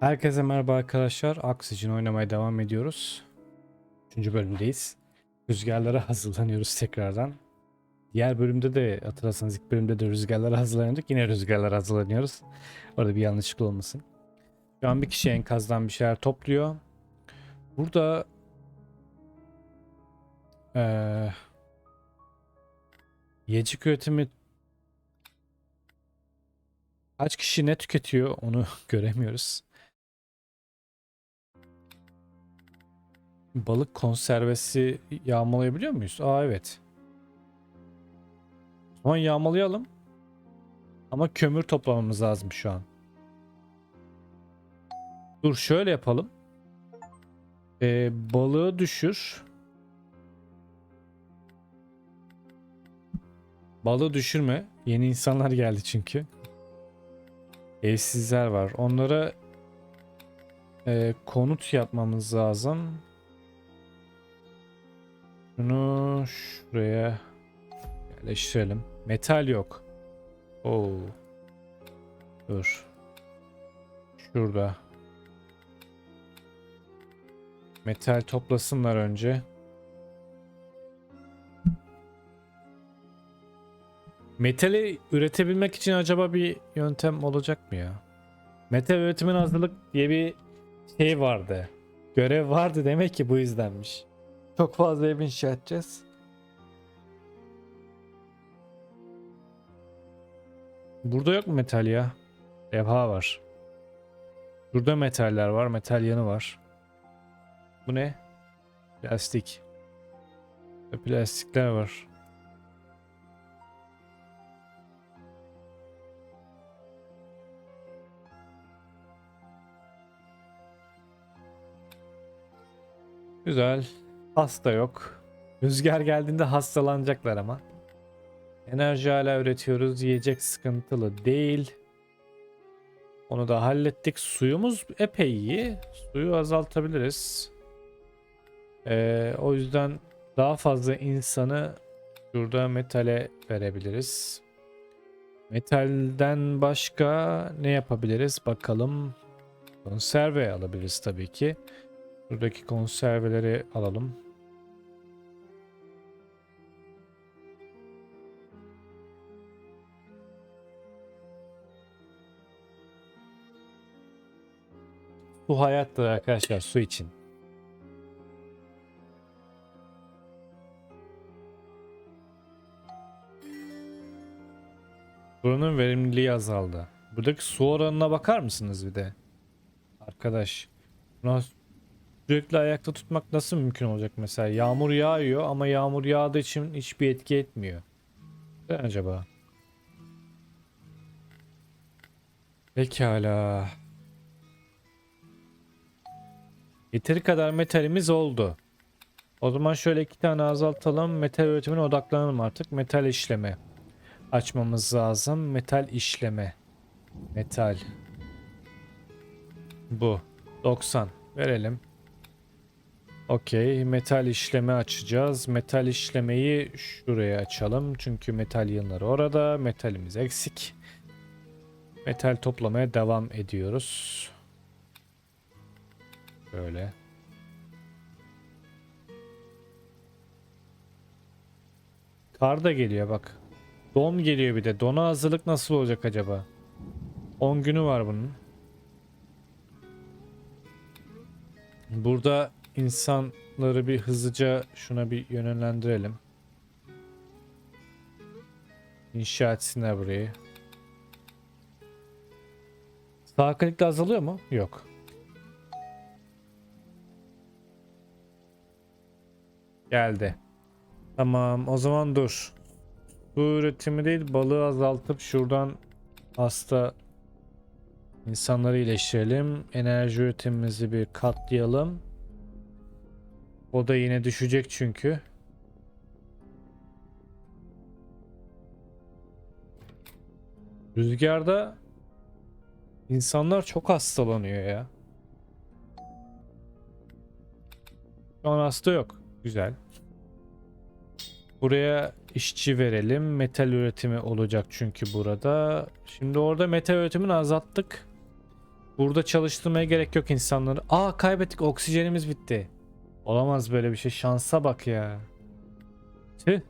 Herkese merhaba arkadaşlar. Oxygen oynamaya devam ediyoruz. Üçüncü bölümdeyiz. Rüzgarlara hazırlanıyoruz tekrardan. Diğer bölümde de hatırlarsanız ilk bölümde de rüzgarlara hazırlanıyorduk. Yine rüzgarlara hazırlanıyoruz. Orada bir yanlışlık olmasın. Şu an bir kişi enkazdan bir şeyler topluyor. Burada eee yiyecek üretimi kaç kişi ne tüketiyor onu göremiyoruz. Balık konservesi yağmalayabiliyor muyuz? Aa evet. O yağmalayalım. Ama kömür toplamamız lazım şu an. Dur şöyle yapalım. Ee, balığı düşür. Balığı düşürme. Yeni insanlar geldi çünkü. Evsizler var. Onlara e, konut yapmamız lazım. Şunu şuraya yerleştirelim. Metal yok. Oo. Dur. Şurada. Metal toplasınlar önce. Metali üretebilmek için acaba bir yöntem olacak mı ya? Metal üretimin hazırlık diye bir şey vardı. Görev vardı demek ki bu yüzdenmiş. Çok fazla ev inşa edeceğiz. Burada yok mu metal ya? Levha var. Burada metaller var. Metal yanı var. Bu ne? Plastik. Plastikler var. Güzel. Hasta yok. Rüzgar geldiğinde hastalanacaklar ama. Enerji hala üretiyoruz. Yiyecek sıkıntılı değil. Onu da hallettik. Suyumuz epey iyi. Suyu azaltabiliriz. Ee, o yüzden daha fazla insanı şurada metale verebiliriz. Metalden başka ne yapabiliriz? Bakalım. Konserve alabiliriz tabii ki. Buradaki konserveleri alalım. Su hayattır arkadaşlar su için. Buranın verimliliği azaldı. Buradaki su oranına bakar mısınız bir de? Arkadaş. Buna sürekli ayakta tutmak nasıl mümkün olacak mesela? Yağmur yağıyor ama yağmur yağdığı için hiçbir etki etmiyor. Ne acaba? Pekala. Yeteri kadar metalimiz oldu. O zaman şöyle iki tane azaltalım. Metal üretimine odaklanalım artık. Metal işleme. Açmamız lazım. Metal işleme. Metal. Bu. 90. Verelim. Okey. Metal işleme açacağız. Metal işlemeyi şuraya açalım. Çünkü metal yığınları orada. Metalimiz eksik. Metal toplamaya devam ediyoruz. Böyle. Kar da geliyor bak. Don geliyor bir de. Dona hazırlık nasıl olacak acaba? 10 günü var bunun. Burada insanları bir hızlıca şuna bir yönlendirelim. İnşa etsinler burayı. Sağ klikle azalıyor mu? Yok. Geldi. Tamam o zaman dur. Su üretimi değil balığı azaltıp şuradan hasta insanları iyileştirelim. Enerji üretimimizi bir katlayalım. O da yine düşecek çünkü. Rüzgarda insanlar çok hastalanıyor ya. Şu an hasta yok. Güzel. Buraya işçi verelim. Metal üretimi olacak çünkü burada. Şimdi orada metal üretimini azalttık. Burada çalıştırmaya gerek yok insanları. Aa kaybettik oksijenimiz bitti. Olamaz böyle bir şey. Şansa bak ya. Tüh.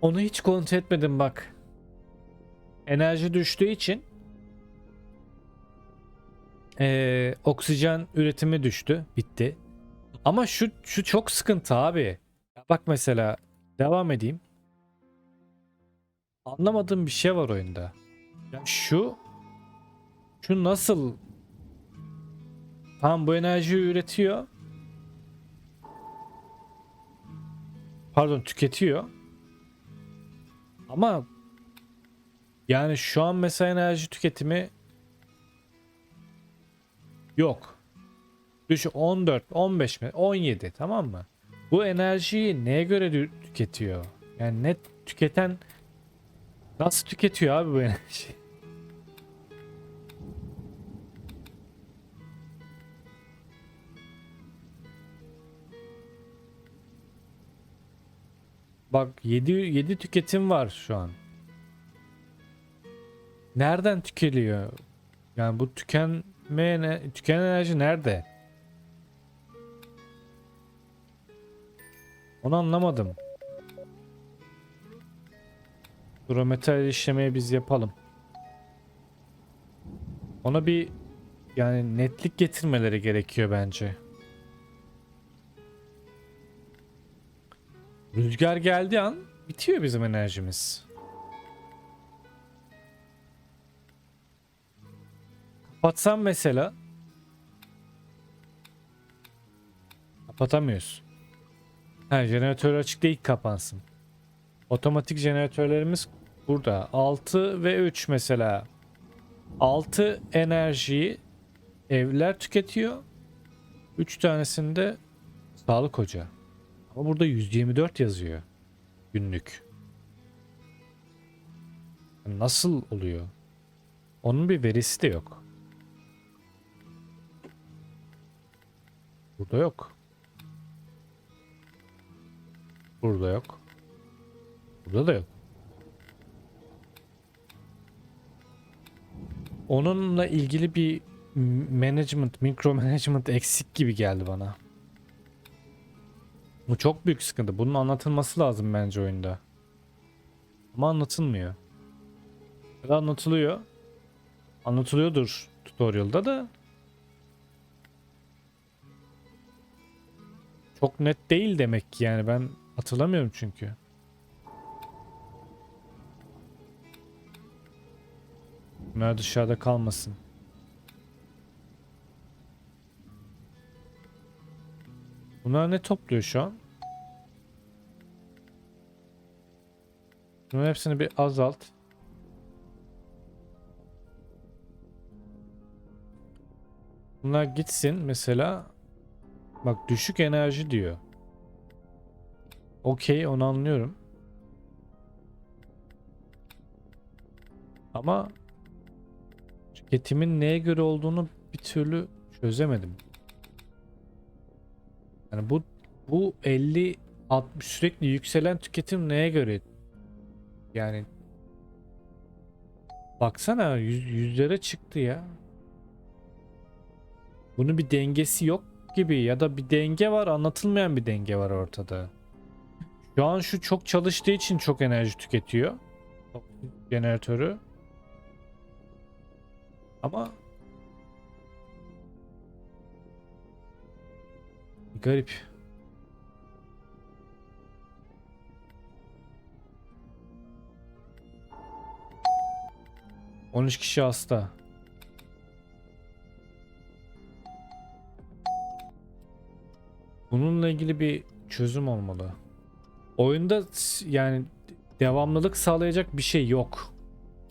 Onu hiç kontrol etmedim bak. Enerji düştüğü için eee, oksijen üretimi düştü. Bitti. Ama şu şu çok sıkıntı abi. Bak mesela devam edeyim. Anlamadığım bir şey var oyunda. Ya şu şu nasıl Tamam bu enerjiyi üretiyor. Pardon tüketiyor. Ama yani şu an mesela enerji tüketimi yok. Düş 14, 15 mi? 17 tamam mı? Bu enerjiyi neye göre tü- tüketiyor? Yani net tüketen nasıl tüketiyor abi bu enerjiyi? Bak 7 7 tüketim var şu an. Nereden tükeliyor? Yani bu tükenme tükenen enerji nerede? Onu anlamadım. Metal işlemeyi biz yapalım. Ona bir yani netlik getirmeleri gerekiyor bence. Rüzgar geldiği an bitiyor bizim enerjimiz. Kapatsam mesela kapatamıyoruz. Ha jeneratör açık değil kapansın. Otomatik jeneratörlerimiz burada. 6 ve 3 mesela. 6 enerjiyi evler tüketiyor. 3 tanesinde sağlık ocağı. Ama burada 124 yazıyor. Günlük. Nasıl oluyor? Onun bir verisi de yok. Burada yok. Burada yok. Burada da yok. Onunla ilgili bir management, mikro management eksik gibi geldi bana. Bu çok büyük sıkıntı. Bunun anlatılması lazım bence oyunda. Ama anlatılmıyor. Ya da anlatılıyor. Anlatılıyordur tutorial'da da. Çok net değil demek ki yani ben hatırlamıyorum çünkü. Bunlar dışarıda kalmasın. Bunlar ne topluyor şu an? Bunların hepsini bir azalt. Bunlar gitsin mesela. Bak düşük enerji diyor. Okey onu anlıyorum. Ama tüketimin neye göre olduğunu bir türlü çözemedim. Yani bu bu 50 60 sürekli yükselen tüketim neye göre? Yani baksana yüz, yüzlere çıktı ya. Bunun bir dengesi yok gibi ya da bir denge var anlatılmayan bir denge var ortada. Şu an şu çok çalıştığı için çok enerji tüketiyor. Jeneratörü. Ama garip. On üç kişi hasta. Bununla ilgili bir çözüm olmalı. Oyunda yani devamlılık sağlayacak bir şey yok.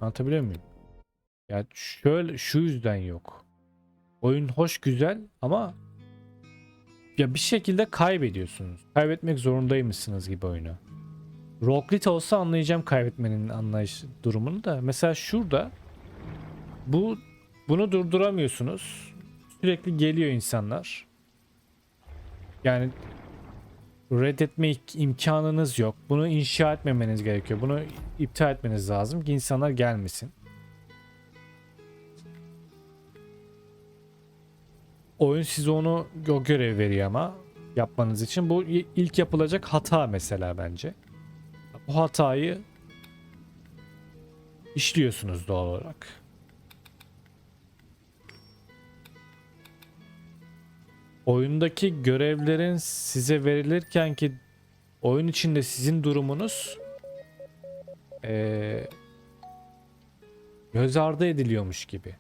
Anlatabiliyor muyum? Ya şöyle şu yüzden yok. Oyun hoş güzel ama ya bir şekilde kaybediyorsunuz. Kaybetmek zorundaymışsınız gibi oyunu. Rocklit olsa anlayacağım kaybetmenin anlayış durumunu da. Mesela şurada bu bunu durduramıyorsunuz. Sürekli geliyor insanlar. Yani reddetme imkanınız yok. Bunu inşa etmemeniz gerekiyor. Bunu iptal etmeniz lazım ki insanlar gelmesin. Oyun size onu o görev veriyor ama yapmanız için. Bu ilk yapılacak hata mesela bence. Bu hatayı işliyorsunuz doğal olarak. Oyundaki görevlerin size verilirken ki oyun içinde sizin durumunuz eee göz ardı ediliyormuş gibi.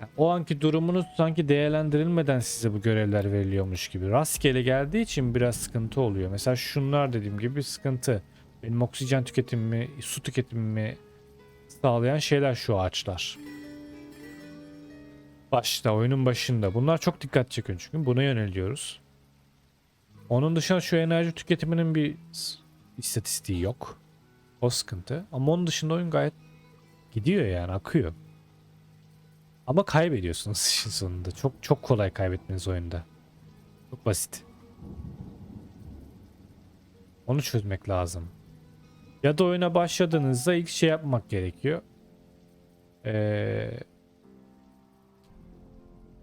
Yani o anki durumunuz sanki değerlendirilmeden size bu görevler veriliyormuş gibi. Rastgele geldiği için biraz sıkıntı oluyor. Mesela şunlar dediğim gibi sıkıntı. Benim oksijen tüketimimi, su tüketimimi sağlayan şeyler şu ağaçlar. Başta, oyunun başında. Bunlar çok dikkat çekiyor çünkü buna yöneliyoruz. Onun dışında şu enerji tüketiminin bir istatistiği yok. O sıkıntı. Ama onun dışında oyun gayet gidiyor yani akıyor. Ama kaybediyorsunuz işin sonunda. Çok çok kolay kaybetmeniz oyunda. Çok basit. Onu çözmek lazım. Ya da oyuna başladığınızda ilk şey yapmak gerekiyor. Ee,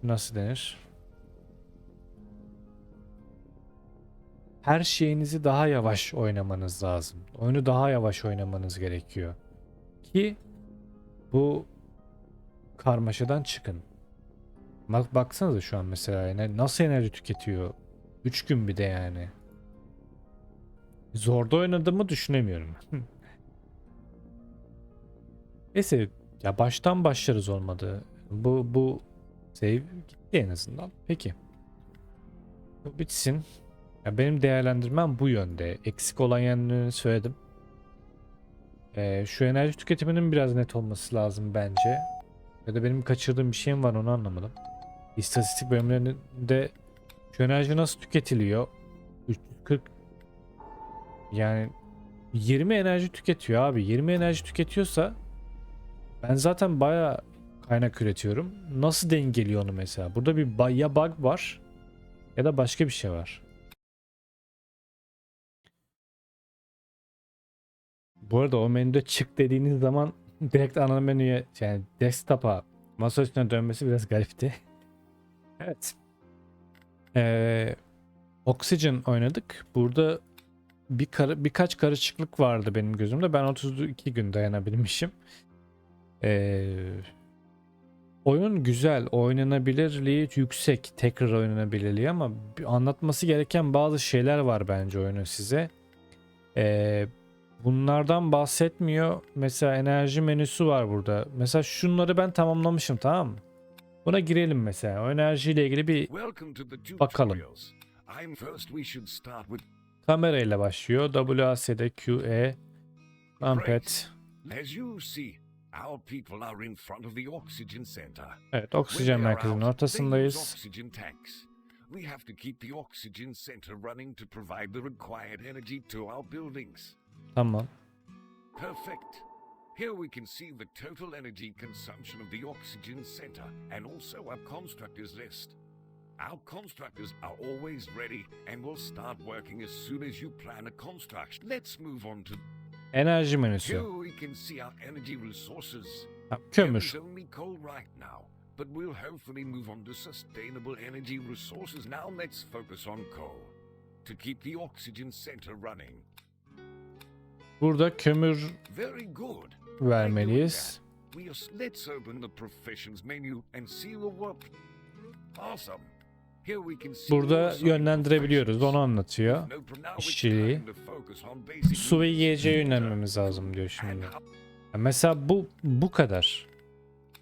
nasıl denir? Her şeyinizi daha yavaş oynamanız lazım. Oyunu daha yavaş oynamanız gerekiyor. Ki bu karmaşadan çıkın. Bak baksanıza şu an mesela nasıl enerji tüketiyor? 3 gün bir de yani. Zorda oynadığımı düşünemiyorum. Neyse ya baştan başlarız olmadı. Bu bu save gitti en azından. Peki. Bu bitsin. Ya benim değerlendirmem bu yönde. Eksik olan yanlarını söyledim. Ee, şu enerji tüketiminin biraz net olması lazım bence. Ya da benim kaçırdığım bir şeyim var onu anlamadım. İstatistik bölümlerinde şu enerji nasıl tüketiliyor? 340 yani 20 enerji tüketiyor abi. 20 enerji tüketiyorsa ben zaten baya kaynak üretiyorum. Nasıl dengeliyor onu mesela? Burada bir ya bug var ya da başka bir şey var. Bu arada o menüde çık dediğiniz zaman direkt ana menüye yani desktop'a masa üstüne dönmesi biraz garipti. evet. Ee, Oxygen oynadık. Burada bir karı, birkaç karışıklık vardı benim gözümde. Ben 32 gün dayanabilmişim. Ee, oyun güzel, oynanabilirliği yüksek, tekrar oynanabilirliği ama anlatması gereken bazı şeyler var bence oyunun size. Ee, bunlardan bahsetmiyor. Mesela enerji menüsü var burada. Mesela şunları ben tamamlamışım tamam mı? Buna girelim mesela. O enerjiyle ilgili bir Bakalım. with kamerayla başlıyor. WASD QE Ampet. as you see our people are in front of the oxygen center. Evet oksijen merkezinin ortasındayız. oxygen tanks. We have to keep the oxygen center running to provide the required energy to our buildings. Tamam. Perfect. Here we can see the total energy consumption of the oxygen center and also our constructors list. Our constructors are always ready and will start working as soon as you plan a construction. Let's move on to Enerji menüsü. Ha, kömür. but we'll hopefully move on to sustainable energy resources. Now let's focus on coal to keep the oxygen center running. Burada kömür vermeliyiz. Let's open the professions menu and see the work. Awesome. Burada yönlendirebiliyoruz. Onu anlatıyor. İşçiliği. Su ve yiyeceğe yönelmemiz lazım diyor şimdi. Mesela bu bu kadar.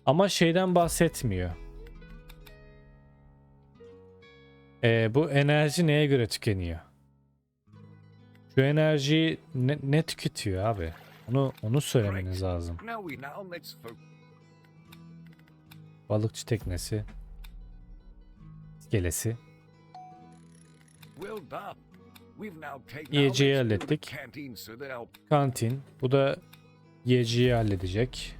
Ama şeyden bahsetmiyor. Ee, bu enerji neye göre tükeniyor? Şu enerjiyi ne, ne tüketiyor abi? Onu onu söylemeniz lazım. Balıkçı teknesi, iskelesi. Yiyeceği hallettik. Kantin. Bu da yiyeceği halledecek.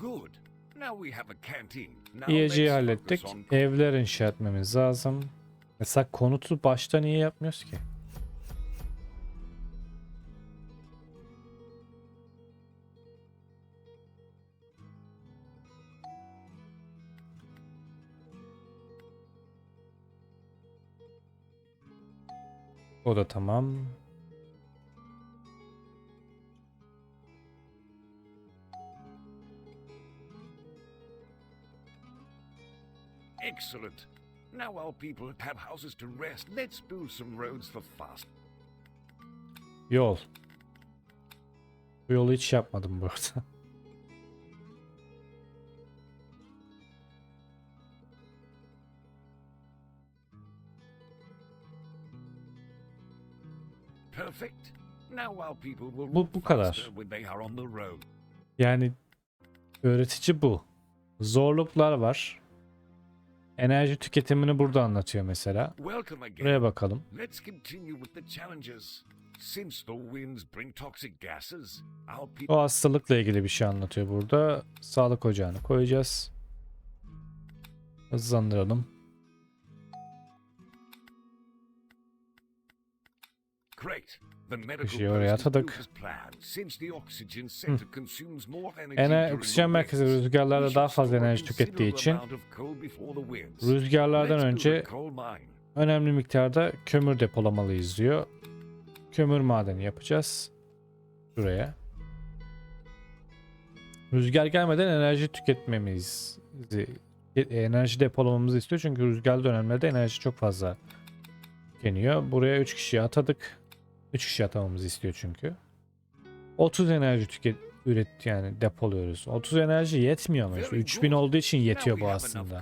good. Now we have a canteen. Now Yiyeceği hallettik. Evler inşa etmemiz lazım. Mesela konutu başta niye yapmıyoruz ki? O da tamam. Excellent. Now our people have houses to rest. Let's build some roads for fast. Yol. Bu yolu hiç yapmadım bu arada. Bu- bu kadar. Yani öğretici bu. Zorluklar var. Enerji tüketimini burada anlatıyor mesela. Buraya bakalım. Let's continue with the challenges. Since the winds bring toxic gases, our people O hastalıkla ilgili bir şey anlatıyor burada. Sağlık ocağını koyacağız. Hızlandıralım. Great. Şeyi oraya built atadık. during oksijen merkezi rüzgarlarda daha fazla enerji tükettiği için rüzgarlardan önce önemli miktarda kömür depolamalıyız diyor. Kömür madeni yapacağız. Şuraya. Rüzgar gelmeden enerji tüketmemiz enerji depolamamızı istiyor çünkü rüzgar dönemlerde enerji çok fazla tükeniyor. Buraya 3 kişi atadık. 3 kişi atamamızı istiyor çünkü. 30 enerji tüket üret yani depoluyoruz. 30 enerji yetmiyor ama işte Very 3000 good. olduğu için yetiyor bu aslında.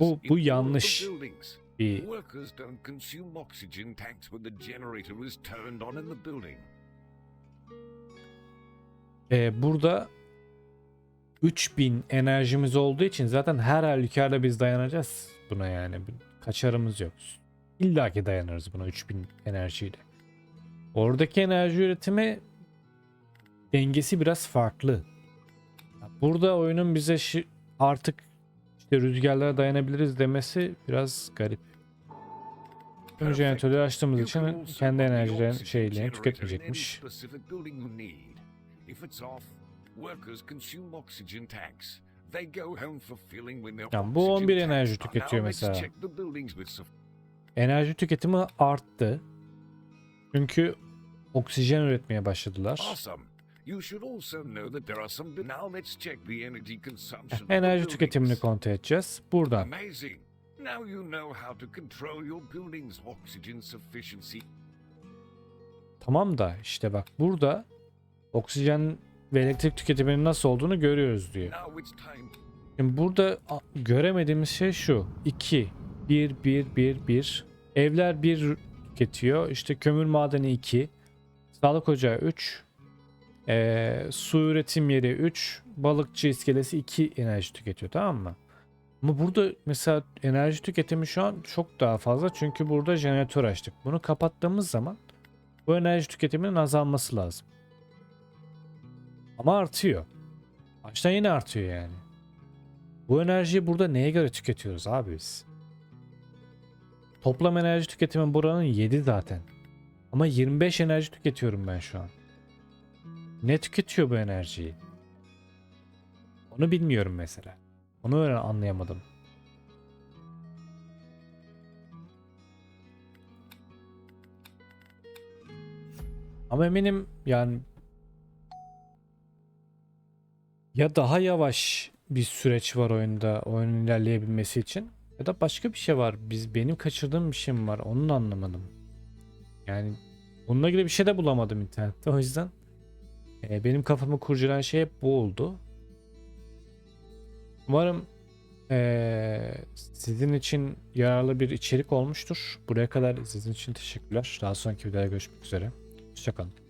Bu- bu yanlış. Bir. Ee, burada 3000 enerjimiz olduğu için zaten her halükarda biz dayanacağız buna yani. Kaçarımız yok. İlla ki dayanırız buna 3000 enerjiyle. Oradaki enerji üretimi dengesi biraz farklı. Burada oyunun bize artık işte rüzgarlara dayanabiliriz demesi biraz garip. Perfect. jeneratörleri açtığımız için kendi enerjilerini şeylerini tüketmeyecekmiş. Yani bu oxygen 11 tanks enerji tüketiyor mesela. Enerji tüketimi arttı. Çünkü oksijen üretmeye başladılar. Enerji tüketimini kontrol edeceğiz. Buradan. Amazing. Now you know how to control your building's oxygen sufficiency. Tamam da işte bak burada oksijen ve elektrik tüketiminin nasıl olduğunu görüyoruz diyor. Şimdi burada göremediğimiz şey şu. 2, 1, 1, 1, 1. Evler 1 tüketiyor. İşte kömür madeni 2. Sağlık ocağı 3. Ee, su üretim yeri 3. Balıkçı iskelesi 2 enerji tüketiyor tamam mı? Ama burada mesela enerji tüketimi şu an çok daha fazla çünkü burada jeneratör açtık. Bunu kapattığımız zaman bu enerji tüketiminin azalması lazım. Ama artıyor. Baştan yine artıyor yani. Bu enerjiyi burada neye göre tüketiyoruz abi biz? Toplam enerji tüketimi buranın 7 zaten. Ama 25 enerji tüketiyorum ben şu an. Ne tüketiyor bu enerjiyi? Onu bilmiyorum mesela. Onu öyle anlayamadım. Ama eminim yani ya daha yavaş bir süreç var oyunda oyunun ilerleyebilmesi için ya da başka bir şey var. Biz benim kaçırdığım bir şey mi var? Onu da anlamadım. Yani bununla ilgili bir şey de bulamadım internette. O yüzden e, benim kafamı kurcalayan şey hep bu oldu. Umarım e, sizin için yararlı bir içerik olmuştur. Buraya kadar izlediğiniz için teşekkürler. Daha sonraki videoda görüşmek üzere. Hoşçakalın.